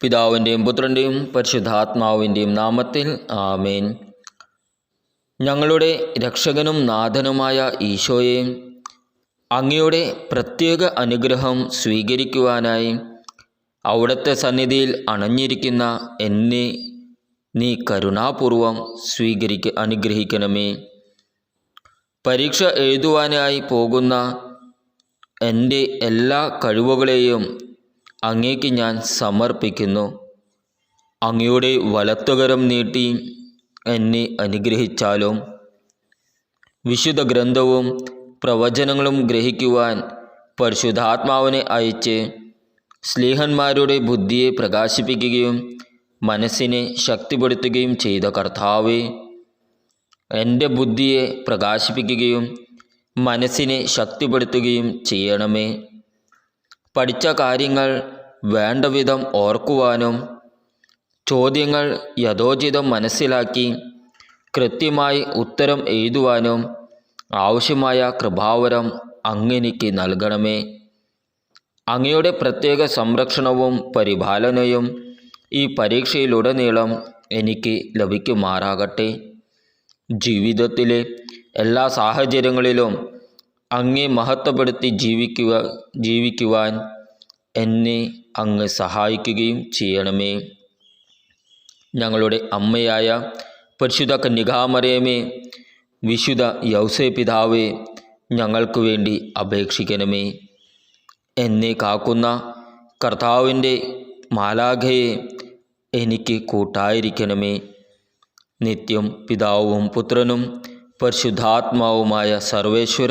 പിതാവിന്റെയും പുത്രന്റെയും പരിശുദ്ധാത്മാവിന്റെയും നാമത്തിൽ ആമേൻ. ഞങ്ങളുടെ രക്ഷകനും നാഥനുമായ ഈശോയെ അങ്ങയുടെ പ്രത്യേക അനുഗ്രഹം സ്വീകരിക്കുവാനായി അവിടുത്തെ സന്നിധിയിൽ അണഞ്ഞിരിക്കുന്ന എന്നെ നീ കരുണാപൂർവം സ്വീകരിക്ക അനുഗ്രഹിക്കണമേ. പരീക്ഷ എഴുതുവാനായി പോകുന്ന എന്റെ എല്ലാ കഴിവുകളെയും അങ്ങേക്ക് ഞാൻ സമർപ്പിക്കുന്നു. അങ്ങയുടെ വലത്തുകരം നീട്ടി എന്നെ അനുഗ്രഹിച്ചാലും വിശുദ്ധ ഗ്രന്ഥവും പ്രവചനങ്ങളും ഗ്രഹിക്കുവാൻ പരിശുദ്ധാത്മാവിനെ അയച്ച് സ്ലേഹന്മാരുടെ ബുദ്ധിയെ പ്രകാശിപ്പിക്കുകയും മനസ്സിനെ ശക്തിപ്പെടുത്തുകയും ചെയ്ത കർത്താവെ എന്റെ ബുദ്ധിയെ പ്രകാശിപ്പിക്കുകയും മനസ്സിനെ ശക്തിപ്പെടുത്തുകയും ചെയ്യണമേ. പഠിച്ച കാര്യങ്ങൾ വേണ്ടവിധം ഓർക്കുവാനും ചോദ്യങ്ങൾ യഥോചിതം മനസ്സിലാക്കി കൃത്യമായി ഉത്തരം എഴുതുവാനും ആവശ്യമായ കൃപാവരം അങ്ങെനിക്ക് നൽകണമേ. അങ്ങയുടെ പ്രത്യേക സംരക്ഷണവും പരിപാലനയും ഈ പരീക്ഷയിലുടനീളം എനിക്ക് ലഭിക്കുമാറാകട്ടെ. ജീവിതത്തിലെ എല്ലാ സാഹചര്യങ്ങളിലും അങ്ങേ മഹത്വപ്പെടുത്തി ജീവിക്കുക ജീവിക്കുവാൻ എന്നെ അങ്ങ് സഹായിക്കുകയും ചെയ്യണമേ. ഞങ്ങളുടെ അമ്മയായ പരിശുദ്ധ കന്യകാമരയമേ വിശുദ്ധ യൗസേ പിതാവേ ഞങ്ങൾക്ക് വേണ്ടി അപേക്ഷിക്കണമേ. എന്നെ കാക്കുന്ന കർത്താവിന്റെ മാലാഖയെ എനിക്ക് കൂട്ടായിരിക്കണമേ. നിത്യം പിതാവും പുത്രനും പരിശുദ്ധാത്മാവുമായ സർവേശ്വര